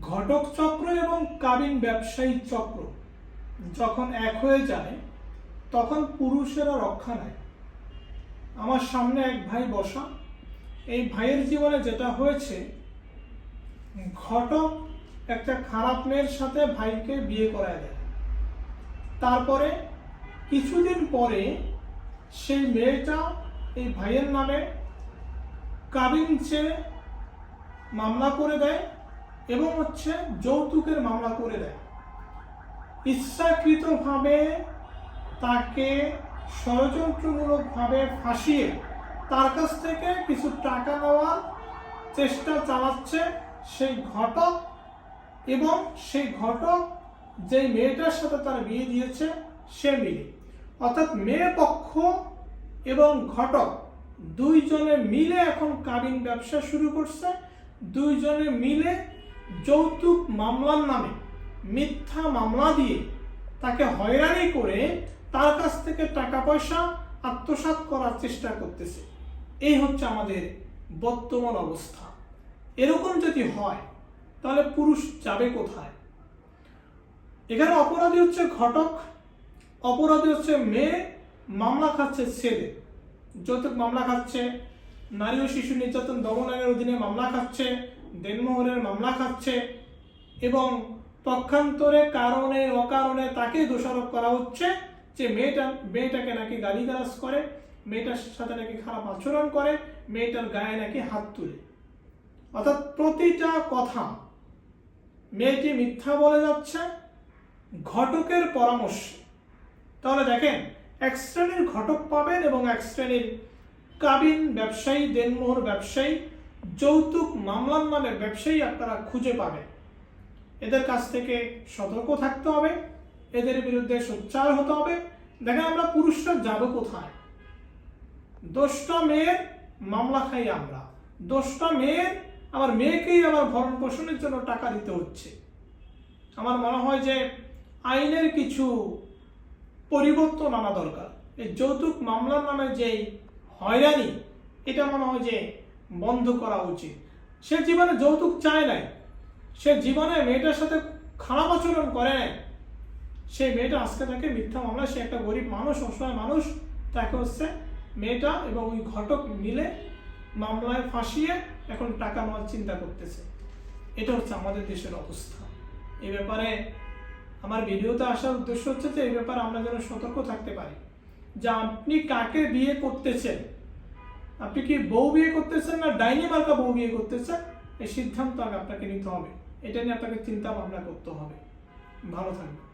ঘটক চক্র এবং কাবিন ব্যবসায়ী চক্র যখন এক হয়ে যায়, তখন পুরুষেরা রক্ষা নেয়। আমার সামনে এক ভাই বসা। এই ভাইয়ের জীবনে যেটা হয়েছে, ঘটক একটা খারাপ মেয়ের সাথে ভাইকে বিয়ে করায় দেয়। তারপরে কিছুদিন পরে সেই মেয়েটা এই ভাইয়ের নামে কাবিন চেয়ে মামলা করে দেয়। এবং হচ্ছে যৌতুকের মামলা করে দেয়। ইচ্ছাকৃতভাবে তাকে ষড়যন্ত্রমূলকভাবে ফাঁসিয়ে তার কাছ থেকে কিছু টাকা নেওয়ার চেষ্টা চালাচ্ছে সেই ঘটক এবং সেই ঘটক যেই মেয়েটার সাথে তার বিয়ে দিয়েছে, সে মিলে অর্থাৎ মেয়ে পক্ষ এবং ঘটক দুইজনে মিলে এখন কাবিন ব্যবসা শুরু করছে। দুইজনে মিলে যৌতুক মামলার নামে মিথ্যা মামলা দিয়ে তাকে হয়রানি করে তার কাছ থেকে টাকা পয়সা আত্মসাৎ করার চেষ্টা করতেছে। এই হচ্ছে আমাদের বর্তমান অবস্থা। এরকম যদি হয়, তাহলে পুরুষ যাবে কোথায়? এখানে অপরাধী হচ্ছে ঘটক, অপরাধী হচ্ছে মেয়ে, মামলা খাচ্ছে ছেলে। যৌতুক মামলা খাচ্ছে, নারী ও শিশু নির্যাতন দমন আইনের অধীনে মামলা খাচ্ছে দেনমোহরের মামলা খাচ্ছে এবং পক্ষান্তরে কারণে অকারণে তাকে দোষারোপ করা হচ্ছে যে মেয়েটা, মেয়েটাকে নাকি গালিগালাজ করে, মেয়েটার সাথে নাকি খারাপ আচরণ করে, মেয়েটার গায়ে নাকি হাত তুলে। অর্থাৎ প্রতিটা কথা মেয়েটি মিথ্যা বলে যাচ্ছে, ঘটকের পরামর্শ। তাহলে দেখেন, এক শ্রেণির ঘটক পাবেন এবং এক শ্রেণির কাবিন ব্যবসায়ী, দেনমোহর ব্যবসায়ী যৌতুক মামলার নামে ব্যবসায়ী আপনারা খুঁজে পাবেন। এদের কাছ থেকে সতর্ক থাকতে হবে, এদের বিরুদ্ধে সোচ্চার হতে হবে। দেখেন আমরা পুরুষরা যাব কোথায়? দোষটা মেয়ের মামলা খাই আমরা। দোষটা মেয়ের আমার মেয়েকেই আমার ভরণ পোষণের জন্য টাকা দিতে হচ্ছে। আমার মনে হয় যে আইনের কিছু পরিবর্তন আনা দরকার। এই যৌতুক মামলার নামে যেই হয়রানি, এটা মনে হয় যে বন্ধ করা উচিত। সে জীবনে যৌতুক চায় নাই। সে জীবনে মেয়েটার সাথে খারাপ আচরণ করে নাই। সেই মেয়েটা আজকে তাকে মিথ্যা মামলা সে একটা গরিব মানুষ, অসহায় মানুষ, তাকে হচ্ছে মেয়েটা এবং ওই ঘটক মিলে মামলায় ফাঁসিয়ে এখন টাকা নেওয়ার চিন্তা করতেছে। এটা হচ্ছে আমাদের দেশের অবস্থা। এই ব্যাপারে আমার ভিডিওতে আসার উদ্দেশ্য হচ্ছে যে এই ব্যাপারে আমরা যেন সতর্ক থাকতে পারি। যে আপনি কাকে বিয়ে করতেছেন? আপনি কি বউ বিয়ে করতেছেন না ডাইনি মার্কা বউ বিয়ে করতেছেন? এই সিদ্ধান্ত আগে আপনাকে নিতে হবে। এটা নিয়ে আপনাকে চিন্তা ভাবনা করতে হবে। ভালো থাকবে